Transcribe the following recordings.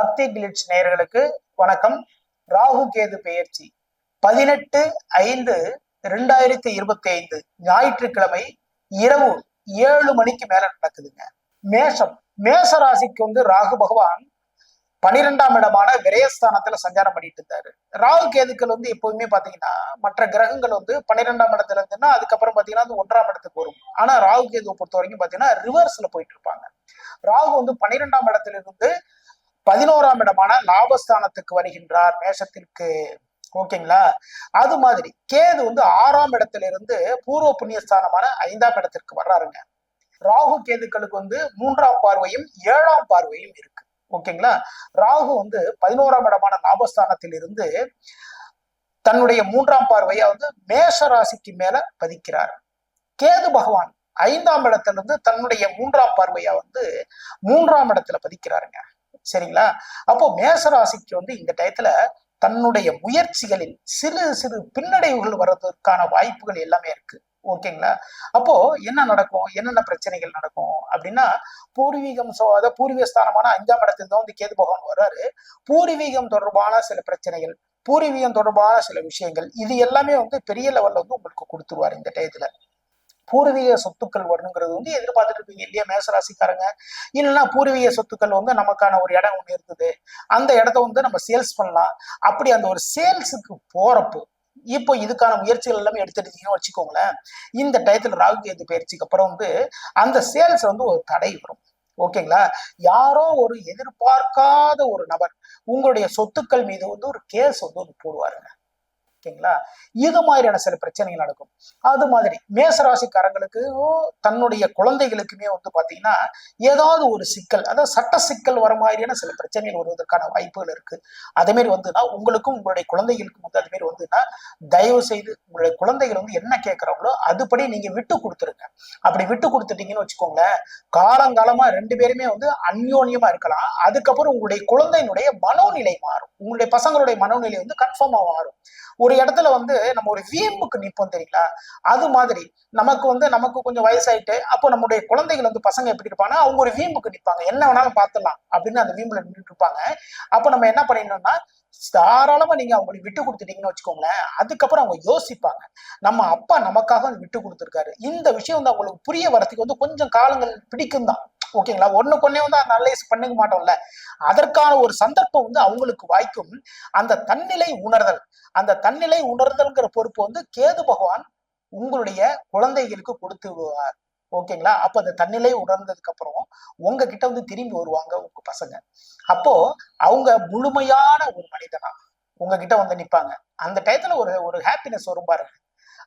பக்தி கிளிட்ஸ் நேயர்களுக்கு வணக்கம். ராகு கேது பெயர்ச்சி. பதினெட்டு ஐந்து ரெண்டாயிரத்தி இருபத்தி ஐந்து ஞாயிற்றுக்கிழமை இரவு ஏழு மணிக்கு மேல நடக்குதுங்க. மேஷம். மேஷ ராசிக்கு வந்து ராகு பகவான் பனிரெண்டாம் இடமான விரயஸ்தானத்துல சஞ்சாரம் பண்ணிட்டு இருந்தாரு. ராகு கேதுக்கள் வந்து எப்பவுமே பாத்தீங்கன்னா மற்ற கிரகங்கள் வந்து பன்னிரெண்டாம் இடத்துல இருந்துன்னா அதுக்கப்புறம் பாத்தீங்கன்னா அது ஒன்றாம் இடத்துக்கு வரும். ஆனா ராகு கேதுவை பொறுத்த வரைக்கும் பாத்தீங்கன்னா ரிவர்ஸ்ல போயிட்டு இருப்பாங்க. ராகு வந்து பன்னிரெண்டாம் இடத்துல இருந்து பதினோராம் இடமான லாபஸ்தானத்துக்கு வருகின்றார் மேஷத்திற்கு. ஓகேங்களா? அது மாதிரி கேது வந்து ஆறாம் இடத்துல இருந்து பூர்வ புண்ணியஸ்தானமான ஐந்தாம் இடத்திற்கு வர்றாருங்க. ராகு கேதுக்களுக்கு வந்து மூன்றாம் பார்வையும் ஏழாம் பார்வையும் இருக்கு. ஓகேங்களா? ராகு வந்து பதினோராம் இடமான லாபஸ்தானத்தில் இருந்து தன்னுடைய மூன்றாம் பார்வையை வந்து மேஷ ராசிக்கு மேல பதிக்கிறார். கேது பகவான் ஐந்தாம் இடத்துல இருந்து தன்னுடைய மூன்றாம் பார்வையா வந்து மூன்றாம் இடத்துல பதிக்கிறாருங்க. சரிங்களா? அப்போ மேசராசிக்கு வந்து இந்த டயத்துல தன்னுடைய முயற்சிகளில் சிறு சிறு பின்னடைவுகள் வர்றதுக்கான வாய்ப்புகள் எல்லாமே இருக்கு. ஓகேங்களா? அப்போ என்ன நடக்கும்? என்னென்ன பிரச்சனைகள் நடக்கும்? அப்படின்னா பூர்வீகம் சோ அதாவது பூர்வீக ஸ்தானமான அஞ்சாம் இடத்துல தான் வந்து கேது பகவான் வர்றாரு. பூர்வீகம் தொடர்பான சில பிரச்சனைகள் பூர்வீகம் தொடர்பான சில விஷயங்கள் இது எல்லாமே வந்து பெரிய லெவல்ல வந்து உங்களுக்கு கொடுத்துருவாரு இந்த டயத்துல. பூர்வீக சொத்துக்கள் வரணுங்கிறது வந்து எதிர்பார்த்துட்டு இருப்பீங்க. இல்லையா மேசராசிக்காரங்க? இல்லைன்னா பூர்வீக சொத்துக்கள் வந்து நமக்கான ஒரு இடம் ஒன்று இருக்குது. அந்த இடத்த வந்து நம்ம சேல்ஸ் பண்ணலாம். அப்படி அந்த ஒரு சேல்ஸுக்கு போறப்போ இப்போ இதுக்கான முயற்சிகள் எல்லாமே எடுத்துட்டீங்கன்னு வச்சுக்கோங்களேன். இந்த டயத்துல ராகு கேது பயிற்சிக்கு அப்புறம் வந்து அந்த சேல்ஸ் வந்து ஒரு தடை வரும். ஓகேங்களா? யாரோ ஒரு எதிர்பார்க்காத ஒரு நபர் உங்களுடைய சொத்துக்கள் மீது வந்து ஒரு கேஸ் வந்து ஒன்று போடுவாருங்க. ஓகேங்களா இது மாதிரியான சில பிரச்சனைகள் நடக்கும். அது மாதிரி மேசராசிக்காரங்களுக்கு தன்னுடைய குழந்தைகளுக்குமே வந்து பாத்தீங்கன்னா ஏதாவது ஒரு சிக்கல் அதாவது சட்ட சிக்கல் வர மாதிரியான சில பிரச்சனைகள் வருவதற்கான வாய்ப்புகள் இருக்கு. அதே மாதிரி வந்துன்னா உங்களுக்கும் உங்களுடைய குழந்தைகளுக்கும் வந்து அது மாதிரி வந்துன்னா தயவு செய்து உங்களுடைய குழந்தைகள் வந்து என்ன கேட்குறாங்களோ அதுபடி நீங்க விட்டு கொடுத்துருங்க. அப்படி விட்டு கொடுத்துட்டீங்கன்னு வச்சுக்கோங்களேன் காலங்காலமா ரெண்டு பேருமே வந்து அந்யோன்யமா இருக்கலாம். அதுக்கப்புறம் உங்களுடைய குழந்தையினுடைய மனோநிலை மாறும். உங்களுடைய பசங்களுடைய மனோநிலை வந்து கன்ஃபார்மா மாறும். ஒரு இடத்துல வந்து நம்ம ஒரு வீம்புக்கு நிற்போம் தெரியுங்களா? அது மாதிரி நமக்கு வந்து நமக்கு கொஞ்சம் வயசாயிட்டு அப்போ நம்முடைய குழந்தைகள் வந்து பசங்க எப்படி இருப்பாங்கன்னா அவங்க ஒரு வீம்புக்கு நிற்பாங்க. என்ன வேணாலும் பார்த்துடலாம் அப்படின்னு அந்த வீம்புல நின்றுட்டு இருப்பாங்க. அப்போ நம்ம என்ன பண்ணிடணும்னா தாராளமா நீங்க அவங்களுக்கு விட்டு கொடுத்துட்டீங்கன்னு வச்சுக்கோங்களேன். அதுக்கப்புறம் அவங்க யோசிப்பாங்க. நம்ம அப்பா நமக்காக விட்டு கொடுத்துருக்காரு. இந்த விஷயம் வந்து அவங்களுக்கு புரிய வரதுக்கு வந்து கொஞ்சம் காலங்கள் பிடிக்கும் தான். ஓகேங்களா? ஒண்ணுக்கு ஒன்னே வந்து அனலைஸ் பண்ணிக்க மாட்டோம்ல. அதற்கான ஒரு சந்தர்ப்பம் வந்து அவங்களுக்கு வாய்க்கும். அந்த தன்னிலை உணர்தல். அந்த தன்னிலை உணர்தல்ங்கிற பொறுப்பு வந்து கேது பகவான் உங்களுடைய குழந்தைகளுக்கு கொடுத்து விடுவார். ஓகேங்களா? அப்ப அந்த தன்னிலை உணர்ந்ததுக்கு அப்புறம் உங்ககிட்ட வந்து திரும்பி வருவாங்க உங்க பசங்க. அப்போ அவங்க முழுமையான ஒரு மனிதனா உங்ககிட்ட வந்து நிப்பாங்க. அந்த டயத்துல ஒரு ஒரு ஹாப்பினஸ் வரும் பாருங்க.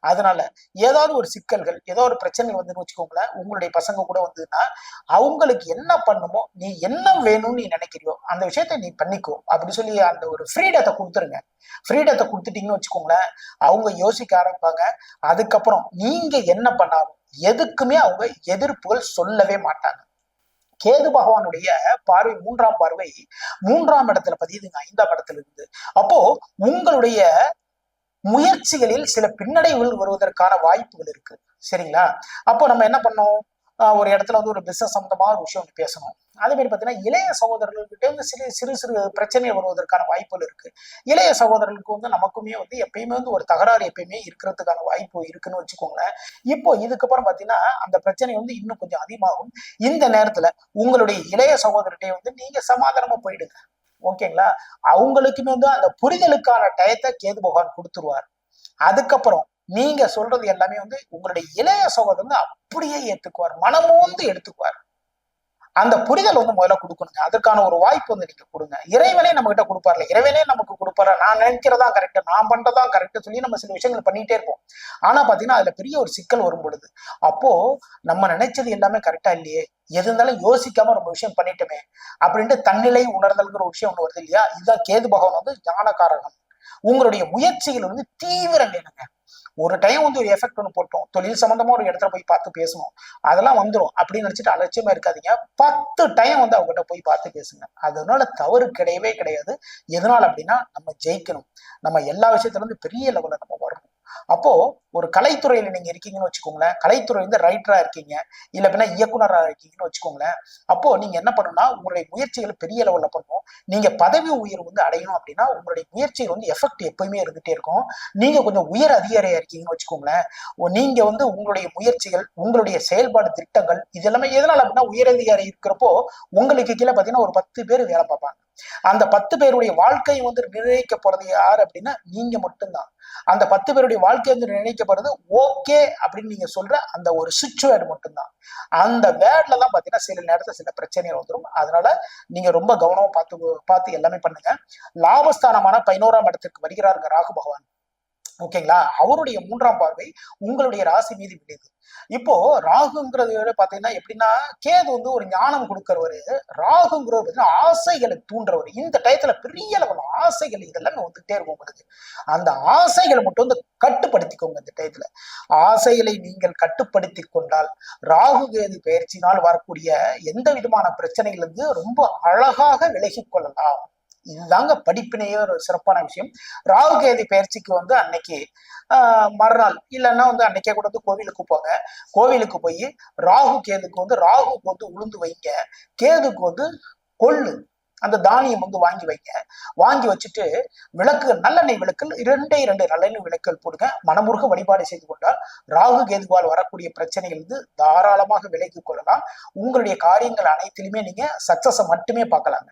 அதனால ஏதாவது ஒரு சிக்கல்கள் ஏதோ ஒரு பிரச்சனை வந்து வச்சுக்கோங்களேன் உங்களுடைய பசங்க கூட வந்ததுன்னா அவங்களுக்கு என்ன பண்ணுமோ நீ என்ன வேணும்னு நீ நினைக்கிறியோ அந்த விஷயத்த நீ பண்ணிக்கோ. அப்படி சொல்லி அந்த ஒரு ஃப்ரீடத்தை கொடுத்துருங்க. ஃப்ரீடத்தை கொடுத்துட்டீங்கன்னு வச்சுக்கோங்களேன் அவங்க யோசிக்க ஆரம்பிப்பாங்க. அதுக்கப்புறம் நீங்க என்ன பண்ணாலும் எதுக்குமே அவங்க எதிர்ப்புகள் சொல்லவே மாட்டாங்க. கேது பகவானுடைய பார்வை மூன்றாம் பார்வை மூன்றாம் இடத்துல பதியுதுங்க ஐந்தாம் இடத்துல இருந்து. அப்போ உங்களுடைய முயற்சிகளில் சில பின்னடைவுகள் வருவதற்கான வாய்ப்புகள் இருக்கு. சரிங்களா? அப்போ நம்ம என்ன பண்ணோம்? ஒரு இடத்துல வந்து ஒரு பிசினஸ் சம்பந்தமா ஒரு விஷயம் வந்து பேசணும். அதே மாதிரி பார்த்தீங்கன்னா இளைய சகோதரர்கள்கிட்ட வந்து சிறு சிறு சிறு பிரச்சனைகள் வருவதற்கான வாய்ப்புகள் இருக்கு. இளைய சகோதரர்களுக்கு வந்து நமக்குமே வந்து எப்பயுமே வந்து ஒரு தகராறு எப்பயுமே இருக்கிறதுக்கான வாய்ப்பு இருக்குன்னு வச்சுக்கோங்களேன். இப்போ இதுக்கப்புறம் பார்த்தீங்கன்னா அந்த பிரச்சனை வந்து இன்னும் கொஞ்சம் அதிகமாகும். இந்த நேரத்துல உங்களுடைய இளைய சகோதரர்கிட்டே வந்து நீங்க சமாதானமா போயிடுங்க. ஓகேங்களா? அவங்களுக்குமே வந்து அந்த புரிதலுக்கான டயத்தை கேது பகவான் கொடுத்துருவார். அதுக்கப்புறம் நீங்க சொல்றது எல்லாமே வந்து உங்களுடைய இளைய சகோதரர் வந்து அப்படியே ஏத்துக்குவார். மனமோந்து எடுத்துக்குவார். அந்த புரிதல் வந்து முதல்ல கொடுக்கணுங்க. அதற்கான ஒரு வாய்ப்பு வந்து நீங்க கொடுங்க. இறைவனே நம்ம கிட்ட கொடுப்பார்ல. இறைவனே நமக்கு கொடுப்பாரு நான் நினைக்கிறதா கரெக்ட் நான் பண்றதா கரெக்ட் சொல்லி நம்ம சில விஷயங்கள் பண்ணிட்டே இருப்போம். ஆனா பாத்தீங்கன்னா அதுல பெரிய ஒரு சிக்கல் வரும் பொழுது. அப்போ நம்ம நினைச்சது எல்லாமே கரெக்டா இல்லையே? எது இருந்தாலும் யோசிக்காம ரொம்ப விஷயம் பண்ணிட்டோமே? அப்படின்ட்டு தன்னிலை உணர்தல்ங்கிற ஒரு விஷயம் ஒண்ணு வருது இல்லையா? இதுதான் கேது பகவான் வந்து ஞானகாரகம் உங்களுடைய முயற்சிகள் வந்து தீவிரம் வேணுங்க. ஒரு டைம் வந்து ஒரு எஃபெக்ட் ஒன்று போட்டோம். தொழில் சம்மந்தமாக ஒரு இடத்துல போய் பார்த்து பேசணும். அதெல்லாம் வந்துடும் அப்படின்னு நினைச்சிட்டு அலட்சியமா இருக்காதீங்க. பத்து டைம் வந்து அவங்ககிட்ட போய் பார்த்து பேசுங்க. அதனால தவறு கிடையவே கிடையாது. எதனால் அப்படின்னா நம்ம ஜெயிக்கணும். நம்ம எல்லா விஷயத்துலேருந்து பெரிய லெவலில் நம்ம அப்போ ஒரு கலைத்துறையில நீங்க இருக்கீங்கன்னு வச்சுக்கோங்களேன் கலைத்துறை வந்து ரைட்டரா இருக்கீங்க இல்ல பின்னா இயக்குனரா இருக்கீங்கன்னு வச்சுக்கோங்களேன் அப்போ நீங்க என்ன பண்ணணும்னா உங்களுடைய முயற்சிகளை பெரிய லெவல்ல பண்ணணும். நீங்க பதவி உயர்வு வந்து அடையணும் அப்படின்னா உங்களுடைய முயற்சிகள் வந்து எஃபெக்ட் எப்பயுமே இருந்துட்டே இருக்கும். நீங்க கொஞ்சம் உயர் அதிகாரியா இருக்கீங்கன்னு வச்சுக்கோங்களேன் நீங்க வந்து உங்களுடைய முயற்சிகள் உங்களுடைய செயல்பாடு திட்டங்கள் இது எல்லாமே எதனால அப்படின்னா உயர் அதிகாரி இருக்கிறப்போ உங்களுக்கு கீழே பாத்தீங்கன்னா ஒரு பத்து பேர் வேலை பார்ப்பாங்க. அந்த பத்து பேருடைய வாழ்க்கை வந்து நிர்ணயிக்க போறது யார் அப்படின்னா நீங்க மட்டும்தான். அந்த பத்து பேருடைய வாழ்க்கை வந்து நிர்ணயிக்க போறது ஓகே அப்படின்னு நீங்க சொல்ற அந்த ஒரு சுவிட்ச் வேர்டு மட்டும்தான். அந்த வேர்ட்ல தான் பாத்தீங்கன்னா சில நேரத்துல சில பிரச்சனைகள் வந்துடும் அதனால நீங்க ரொம்ப கவனமா பார்த்து பார்த்து எல்லாமே பண்ணுங்க. லாபஸ்தானமான பதினோராம் இடத்திற்கு வருகிறாருங்க ராகு பகவான். ஓகேங்களா? அவருடைய மூன்றாம் பார்வை உங்களுடைய ராசி மீது விடுது இப்போ ராகுங்கிறது விட பாத்தீங்கன்னா எப்படின்னா கேது வந்து ஒரு ஞானம் கொடுக்கறவரு ராகுங்கிறவர் பார்த்தீங்கன்னா ஆசைகளை தூண்டுறவர். இந்த டயத்துல பெரிய லெவல் ஆசைகள் இதெல்லாம் வந்துகிட்டே இருக்கும் உங்களுக்கு அந்த ஆசைகளை மட்டும் வந்து கட்டுப்படுத்திக்கோங்க இந்த டயத்துல ஆசைகளை நீங்கள் கட்டுப்படுத்தி கொண்டால் ராகு கேது பயிற்சினால் வரக்கூடிய எந்த விதமான பிரச்சனைகள் இருந்து ரொம்ப அழகாக விலகி கொள்ளலாம். இதுதாங்க படிப்பினையே ஒரு சிறப்பான விஷயம். ராகு கேதி பயிற்சிக்கு வந்து அன்னைக்கு மறுநாள் இல்லைன்னா வந்து அன்னைக்கே கூட வந்து கோவிலுக்கு போங்க. கோவிலுக்கு போய் ராகு கேதுக்கு வந்து ராகுக்கு வந்து உளுந்து வைங்க. கேதுக்கு வந்து கொள்ளு அந்த தானியம் வந்து வாங்கி வைங்க. வாங்கி வச்சுட்டு விளக்கு நல்லெண்ணெய் விளக்கல் இரண்டே இரண்டு நல்லெண்ணெய் விளக்கல் போடுங்க. மனமுருக வழிபாடு செய்து கொண்டால் ராகு கேதுவால் வரக்கூடிய பிரச்சனைகள் வந்து தாராளமாக விலகி கொள்ளலாம். உங்களுடைய காரியங்கள் அனைத்திலுமே நீங்க சக்சஸை மட்டுமே பார்க்கலாங்க.